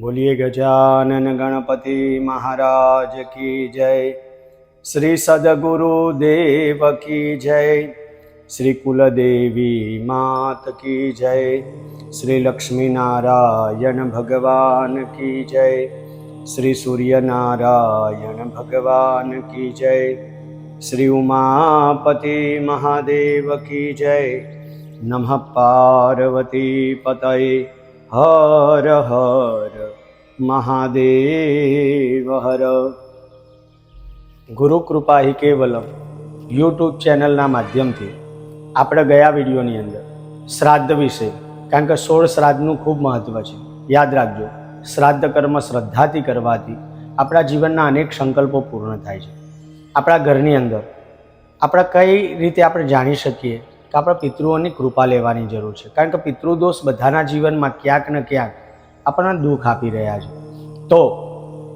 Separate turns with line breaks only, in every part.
બોલીએ ગજાનન ગણપતિ મહારાજ કી જય. શ્રી સદગુરુ દેવ કી જય. શ્રી કુલદેવી માત કી જય. શ્રી લક્ષ્મીનારાયણ ભગવાન કી જય. શ્રી સૂર્યનારાયણ ભગવાન કી જય. શ્રી ઉમાપતિ મહાદેવ કી જય. નમઃ પાર્વતી પતये હર હર મહાદેવ હર ગુરુ કૃપા હિ કેવલમ યુટ્યુબ ચેનલના માધ્યમથી આપણે ગયા વિડીયોની અંદર શ્રાદ્ધ વિશે, કારણ કે સોળ શ્રાદ્ધનું ખૂબ મહત્ત્વ છે. યાદ રાખજો, શ્રાદ્ધ કર્મ શ્રદ્ધાથી કરવાથી આપણા જીવનના અનેક સંકલ્પો પૂર્ણ થાય છે. આપણા ઘરની અંદર આપણે કઈ રીતે આપણે જાણી શકીએ કે આપણા પિતૃઓની કૃપા લેવાની જરૂર છે. કારણ કે પિતૃદોષ બધાના જીવનમાં ક્યાંક ને ક્યાંક આપણને દુઃખ આપી રહ્યા છે. તો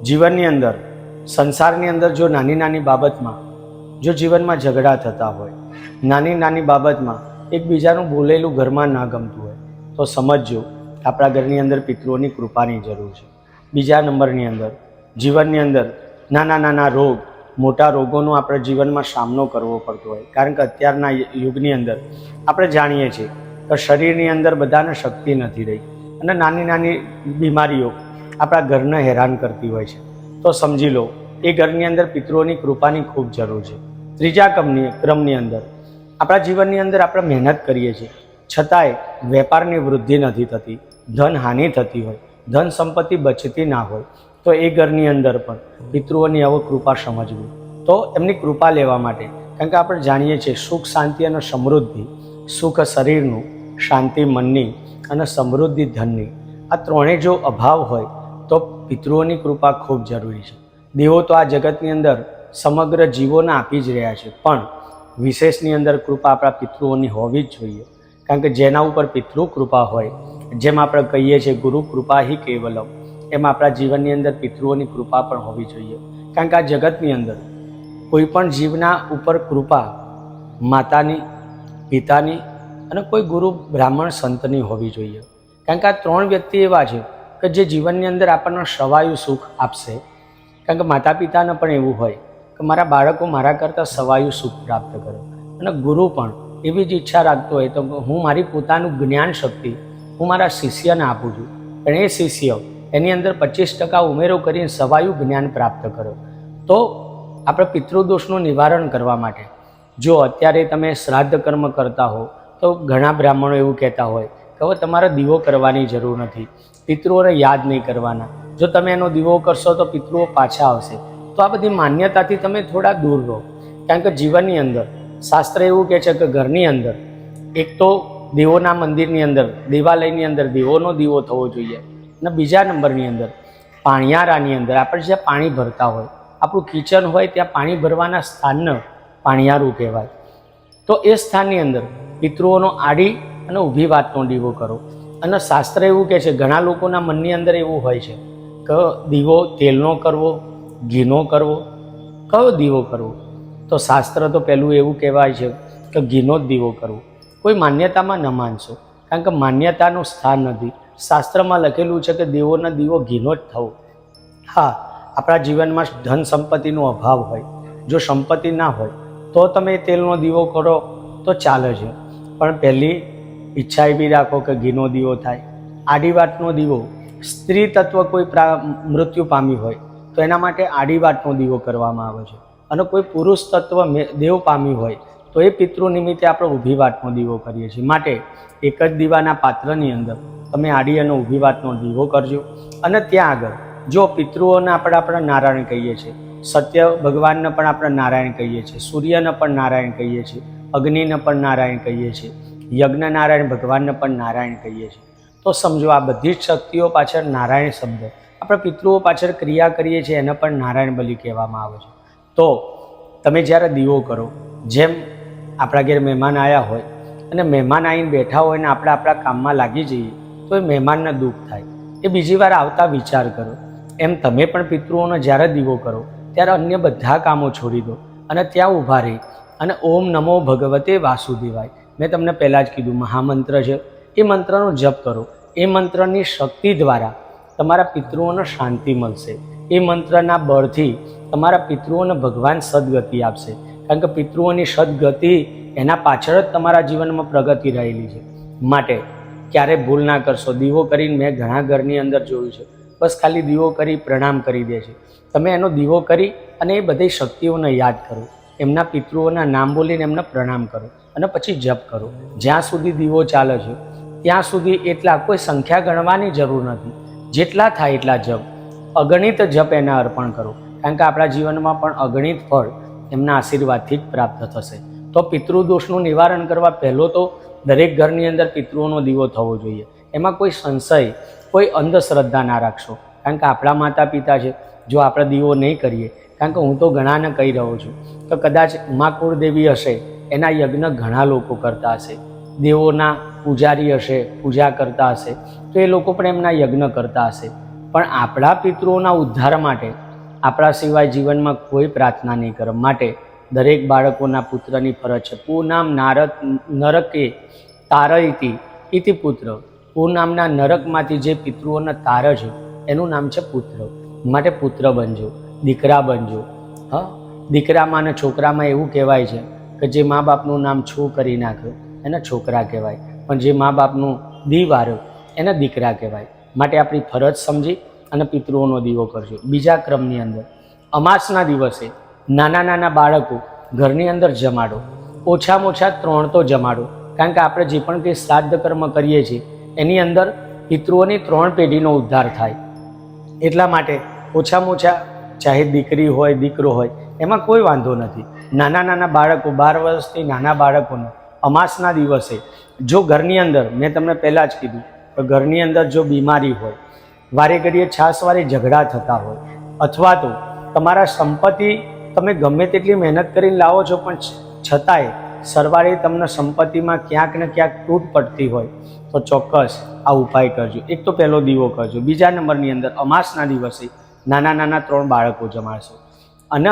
જીવનની અંદર, સંસારની અંદર જો નાની નાની બાબતમાં, જો જીવનમાં ઝઘડા થતા હોય, નાની નાની બાબતમાં એકબીજાનું બોલેલું ઘરમાં ના ગમતું હોય, તો સમજજો આપણા ઘરની અંદર પિતૃઓની કૃપાની જરૂર છે. બીજા નંબરની અંદર, જીવનની અંદર નાના નાના રોગ મોટા રોગોનો આપણે જીવનમાં સામનો કરવો પડતો હોય. કારણ કે અત્યારના યુગની અંદર આપણે જાણીએ છીએ કે શરીરની અંદર બધાને શક્તિ નથી રહી. અને નાની નાની બીમારીઓ આપણા ઘરને હેરાન કરતી હોય છે. તો સમજી લો, એ ઘરની અંદર પિતૃઓની કૃપાની ખૂબ જરૂર છે. ત્રીજા ક્રમની ક્રમની અંદર આપણા જીવનની અંદર આપણે મહેનત કરીએ છીએ. છતાંય વેપારની વૃદ્ધિ નથી થતી ધન હાનિ થતી હોય ધન સંપત્તિ બચતી ના હોય તો એ ઘરની અંદર પણ પિતૃઓની આવો કૃપા સમજવી. તો એમની કૃપા લેવા માટે, કારણ કે આપણે જાણીએ છીએ સુખ, શાંતિ અને સમૃદ્ધિ, સુખ શરીરનું, શાંતિ મનની અને સમૃદ્ધિ ધનની. આ ત્રણેય જો અભાવ હોય, તો પિતૃઓની કૃપા ખૂબ જરૂરી છે. દેવો તો આ જગતની અંદર સમગ્ર જીવોને આપી જ રહ્યા છે, પણ વિશેષની અંદર કૃપા આપણા પિતૃઓની હોવી જ જોઈએ. કારણ કે જેના ઉપર પિતૃ કૃપા હોય, જેમ આપણે કહીએ છીએ ગુરુ કૃપા હિ કેવલમ. એમ આપણા જીવનની અંદર પિતૃઓની કૃપા પણ હોવી જોઈએ. કારણ કે આ જગતની અંદર કોઈ પણ જીવના ઉપર કૃપા માતાની, પિતાની અને કોઈ ગુરુ બ્રાહ્મણ સંતની હોવી જોઈએ. કારણ કે આ ત્રણ વ્યક્તિ એવા છે કે જે જીવનની અંદર આપણને સવાયું સુખ આપશે. કારણ કે માતા પિતાને પણ એવું હોય કે મારા બાળકો મારા કરતાં સવાયું સુખ પ્રાપ્ત કરે. અને ગુરુ પણ એવી જ ઈચ્છા રાખતો હોય તો હું મારી પોતાનું જ્ઞાન શક્તિ હું મારા શિષ્યને આપું છું. પણ એ શિષ્ય એની અંદર પચીસ ટકા ઉમેરો કરીને સવાયું જ્ઞાન પ્રાપ્ત કરો. તો આપણે પિતૃદોષનું નિવારણ કરવા માટે, જો અત્યારે તમે શ્રાદ્ધ કર્મ કરતા હો, તો ઘણા બ્રાહ્મણો એવું કહેતા હોય કે હવે તમારે દીવો કરવાની જરૂર નથી, પિતૃઓને યાદ નહીં કરવાના. જો તમે એનો દીવો કરશો તો પિતૃઓ પાછા આવશે. તો આ બધી માન્યતાથી તમે થોડા દૂર રહો. કારણ કે જીવનની અંદર, શાસ્ત્ર એવું કહે છે કે ઘરની અંદર, એક તો દેવોના મંદિરની અંદર, દેવાલયની અંદર દેવોનો દીવો થવો જોઈએ. અને બીજા નંબરની અંદર, પાણિયારાની અંદર આપણે જ્યાં પાણી ભરતા હોય, આપણું કિચન હોય ત્યાં પાણી ભરવાના સ્થાનને પાણિયારું કહેવાય. તો એ સ્થાનની અંદર પિતૃઓનો આડી અને ઊભી વાતનો દીવો કરો. અને શાસ્ત્ર એવું કહે છે, ઘણા લોકોના મનની અંદર એવું હોય છે, કે દીવો તેલનો કરવો, ઘીનો કરવો કયો દીવો કરવો. તો શાસ્ત્ર તો પહેલું એવું કહેવાય છે કે ઘીનો જ દીવો કરવો. કોઈ માન્યતામાં ન માનશો, કારણ કે માન્યતાનું સ્થાન નથી. શાસ્ત્રમાં લખેલું છે કે દેવોના દીવો ઘીનો જ થવો. હા, આપણા જીવનમાં ધન સંપત્તિનો અભાવ હોય, જો સંપત્તિ ના હોય, તો તમે તેલનો દીવો કરો, તો ચાલે છે. પણ પહેલી ઈચ્છા એવી રાખો કે ઘીનો દીવો થાય. આડી વાતનો દીવો, સ્ત્રી તત્વ કોઈ પ્રા, મૃત્યુ પામી હોય, તો એના માટે આડી વાતનો દીવો કરવામાં આવે છે. અને કોઈ પુરુષ તત્વ દેવ પામી હોય તો એ પિતૃ નિમિત્તે આપણે ઊભી વાતનો દીવો કરીએ છીએ. માટે એક જ દીવાના પાત્રની અંદર તમે આડી અને ઊભી વાતનો દીવો કરજો. અને ત્યાં આગળ જો પિતૃઓને આપણે આપણે નારાયણ કહીએ છીએ, સત્ય ભગવાનને પણ આપણે નારાયણ કહીએ છીએ, સૂર્યને પણ નારાયણ કહીએ છીએ, અગ્નિને પણ નારાયણ કહીએ છીએ યજ્ઞ નારાયણ ભગવાનને પણ નારાયણ કહીએ છીએ. તો સમજો આ બધી જ શક્તિઓ પાછળ નારાયણ શબ્દ. આપણે પિતૃઓ પાછળ ક્રિયા કરીએ છીએ, એને પણ નારાયણ બલિ કહેવામાં આવે છે. તો તમે જ્યારે દીવો કરો, જેમ આપણા ઘેર મહેમાન આવ્યા હોય અને મહેમાન આવીને બેઠા હોય ને આપણે આપણા કામમાં લાગી જઈએ તો એ મહેમાનને દુઃખ થાય. એ બીજી વાર આવતા વિચાર કરો. એમ તમે પણ પિતૃઓનો જ્યારે દીવો કરો, ત્યારે અન્ય બધા કામો છોડી દો અને ત્યાં ઊભા રહી અને ઓમ નમો ભગવતે વાસુદેવાય. મેં તમને પહેલાં જ કીધું, મહામંત્ર છે. એ મંત્રનો જપ કરો. એ મંત્રની શક્તિ દ્વારા તમારા પિતૃઓને શાંતિ મળશે. એ મંત્રના બળથી તમારા પિતૃઓને ભગવાન સદગતિ આપશે. કારણ કે પિતૃઓની સદગતિ એના પાછળ જ તમારા જીવનમાં પ્રગતિ રહેલી છે. માટે ક્યારે ભૂલ ના કરશો. દીવો કરીને મેં ઘણા ઘરની અંદર જોયું છે. બસ ખાલી દીવો કરી પ્રણામ કરી દે છે. તમે એનો દીવો કરી અને એ બધી શક્તિઓને યાદ કરો. એમના પિતૃઓના નામ બોલીને એમને પ્રણામ કરો અને પછી જપ કરો. જ્યાં સુધી દીવો ચાલે છે, ત્યાં સુધી એટલા કોઈ સંખ્યા ગણવાની જરૂર નથી. જેટલા થાય એટલા જપ. અગણિત જપ એને અર્પણ કરો. કારણ કે આપણા જીવનમાં પણ અગણિત ફળ એમના આશીર્વાદથી જ પ્રાપ્ત થશે. તો પિતૃદોષનું નિવારણ કરવા પહેલો તો દરેક ઘરની અંદર પિતૃઓનો દીવો થવો જોઈએ. એમાં કોઈ સંશય, કોઈ અંધશ્રદ્ધા ના રાખશો. કારણ કે આપણા માતા પિતા છે, જો આપણે દીવો નહીં કરીએ, કારણ કે હું તો ઘણાને કહી રહ્યો છું, તો કદાચ મા કુળદેવી હશે, એના યજ્ઞ ઘણા લોકો કરતા હશે. દેવોના પૂજારી હશે, પૂજા કરતા હશે, તો એ લોકો પણ એમના યજ્ઞ કરતા હશે. પણ આપણા પિતૃઓના ઉદ્ધાર માટે આપણા સિવાય જીવનમાં કોઈ પ્રાર્થના નહીં કરે. માટે દરેક બાળકોના પુત્રની ફરજ છે. પૂનામ નારદ નરકે તારયતી ઇતિ પુત્ર. પૂનામના નરકમાંથી જે પિતૃઓને તાર છે, એનું નામ છે પુત્ર. માટે પુત્ર બનજો, દીકરા બનજો. હા? દીકરામાં અને છોકરામાં એવું કહેવાય છે કે જે મા બાપનું નામ છો કરી નાખ્યો એને છોકરા કહેવાય. પણ જે મા બાપનું દી વાર્યો એને દીકરા કહેવાય. માટે આપણી ફરજ સમજી અને પિતૃઓનો દીવો કરજો. બીજા ક્રમની અંદર, અમાસના દિવસે નાના નાના બાળકો ઘરની અંદર જમાડો. ઓછામાં ઓછા ત્રણ તો જમાડો. કારણ કે આપણે જે પણ કંઈ શ્રાદ્ધ કર્મ કરીએ છીએ, એની અંદર પિતૃઓની ત્રણ પેઢીનો ઉદ્ધાર થાય. એટલા માટે ઓછામાં ઓછા ચાહે દીકરી હોય, દીકરો હોય, એમાં કોઈ વાંધો નથી. નાના નાના બાળકો, બાર વર્ષથી નાના બાળકોને અમાસના દિવસે જો ઘરની અંદર, મેં તમને પહેલાં જ કીધું તો ઘરની અંદર જો બીમારી હોય વારે ઘડીએ છાસવારે ઝઘડા થતા હોય. અથવા તો તમારા સંપત્તિ તમે ગમે તેટલી મહેનત કરીને લાવો છો, પણ છતાંય સરવાળે તમને સંપત્તિમાં ક્યાંક ને ક્યાંક તૂટ પડતી હોય. તો ચોક્કસ આ ઉપાય કરજો. એક તો પહેલો દીવો કરજો. બીજા નંબરની અંદર અમાસના દિવસે નાના નાના ત્રણ બાળકો જમાડશો. અને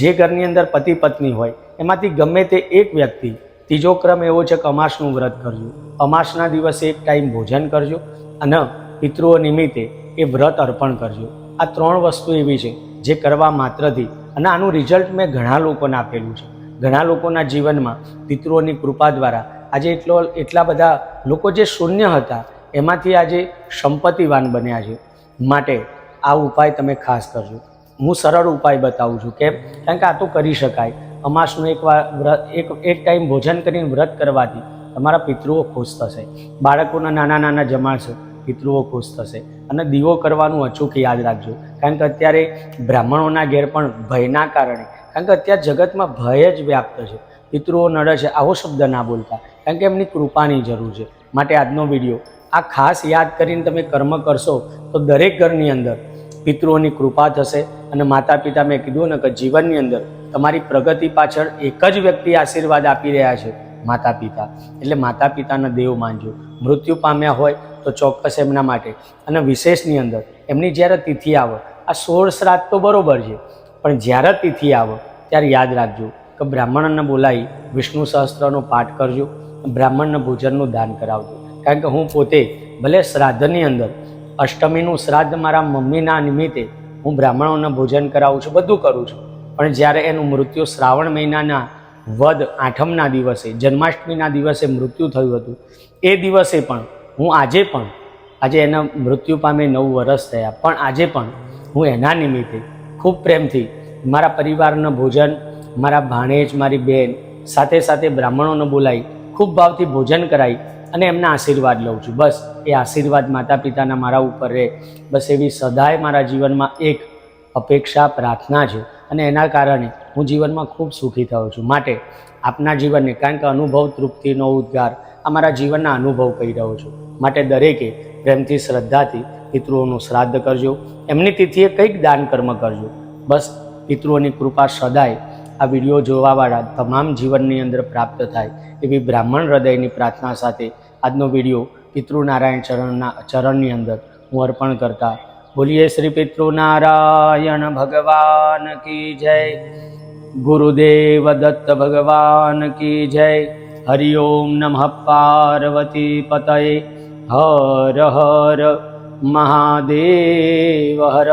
જે ઘરની અંદર પતિ પત્ની હોય, એમાંથી ગમે તે એક વ્યક્તિ, ત્રીજો ક્રમ એવો છે કે અમાસનું વ્રત કરજો. અમાસના દિવસે એક ટાઈમ ભોજન કરજો અને પિતૃઓ નિમિત્તે એ વ્રત અર્પણ કરજો. આ ત્રણ વસ્તુ એવી છે જે કરવા માત્રથી અને આનું રિઝલ્ટ મેં ઘણા લોકોને આપેલું છે. ઘણા લોકોના જીવનમાં પિતૃઓની કૃપા દ્વારા આજે એટલો એટલા બધા લોકો જે શૂન્ય હતા એમાંથી આજે સંપત્તિવાન બન્યા છે. માટે આ ઉપાય તમે ખાસ કરજો. હું સરળ ઉપાય બતાવું છું કેમ? કારણ કે આ તો કરી શકાય. અમાસનું એક વાર વ્રત, એક એક ટાઈમ ભોજન કરીને વ્રત કરવાથી તમારા પિતૃઓ ખુશ થશે. બાળકોના નાના નાના જમાડશે. પિતૃઓ ખુશ થશે. અને દીવો કરવાનું અચૂક યાદ રાખજો. કારણ કે અત્યારે બ્રાહ્મણોના ઘેર પણ ભયના કારણે, કારણ કે અત્યારે જગતમાં ભય જ વ્યાપ્ત છે. પિતૃઓ નડે છે, આવો શબ્દ ના બોલતા. કારણ કે એમની કૃપાની જરૂર છે. માટે આજનો વીડિયો, આ ખાસ યાદ કરીને તમે કર્મ કરશો, તો દરેક ઘરની અંદર પિતૃઓની કૃપા થશે અને માતા પિતા મેં કીધું ને કે જીવનની અંદર તમારી પ્રગતિ પાછળ એક જ વ્યક્તિ આશીર્વાદ આપી રહ્યા છે માતા પિતા એટલે માતા પિતાના દેવ માનજો. મૃત્યુ પામ્યા હોય તો ચોક્કસ એમના માટે. અને વિશેષની અંદર, એમની જ્યારે તિથિ આવે, આ સોળ શ્રાદ્ધ તો બરોબર છે, પણ જ્યારે તિથિ આવે, ત્યારે યાદ રાખજો કે બ્રાહ્મણને બોલાવી વિષ્ણુ સહસ્ત્રનો પાઠ કરજો, બ્રાહ્મણને ભોજનનું દાન કરાવજો. કારણ કે હું પોતે, ભલે શ્રાદ્ધની અંદર, અષ્ટમીનું શ્રાદ્ધ મારા મમ્મીના નિમિત્તે હું બ્રાહ્મણોને ભોજન કરાવું છું, બધું કરું છું. પણ જ્યારે એનું મૃત્યુ શ્રાવણ મહિનાના વદ આઠમના દિવસે, જન્માષ્ટમીના દિવસે મૃત્યુ થયું હતું, એ દિવસે પણ હું આજે પણ, આજે એના મૃત્યુ પામે નવ વર્ષ થયા, પણ આજે પણ હું એના નિમિત્તે ખૂબ પ્રેમથી મારા પરિવારનું ભોજન, મારા ભાણેજ, મારી બહેન સાથે સાથે બ્રાહ્મણોને બોલાવી ખૂબ ભાવથી ભોજન કરાવી અને એમના આશીર્વાદ લઉં છું. બસ, એ આશીર્વાદ માતા પિતાના મારા ઉપર રહે. બસ એવી સદાય મારા જીવનમાં એક અપેક્ષા, પ્રાર્થના છે અને એના કારણે હું જીવનમાં ખૂબ સુખી થયો છું. માટે આપના જીવનને કારણ કે અનુભવ તૃપ્તિનો ઉદ્ગાર આ મારા જીવનના અનુભવ કહી રહ્યો છું. માટે દરેકે પ્રેમથી, શ્રદ્ધાથી પિતૃઓનું શ્રાદ્ધ કરજો. એમની તિથિએ કંઈક દાન કર્મ કરજો. બસ, પિતૃઓની કૃપા સદાય આ વીડિયો જોવાવાળા તમામ જીવનની અંદર પ્રાપ્ત થાય એવી બ્રાહ્મણ હૃદયની પ્રાર્થના સાથે આજનો વીડિયો પિતૃનારાયણ ચરણના ચરણની અંદર હું અર્પણ કરતા બોલીએ શ્રી પિતૃનારાયણ ભગવાન કી જય. ગુરુદેવ દત્ત ભગવાન કી જય. હરિ ઓમ નમઃ પાર્વતી પતયે. हर हर महादेव हर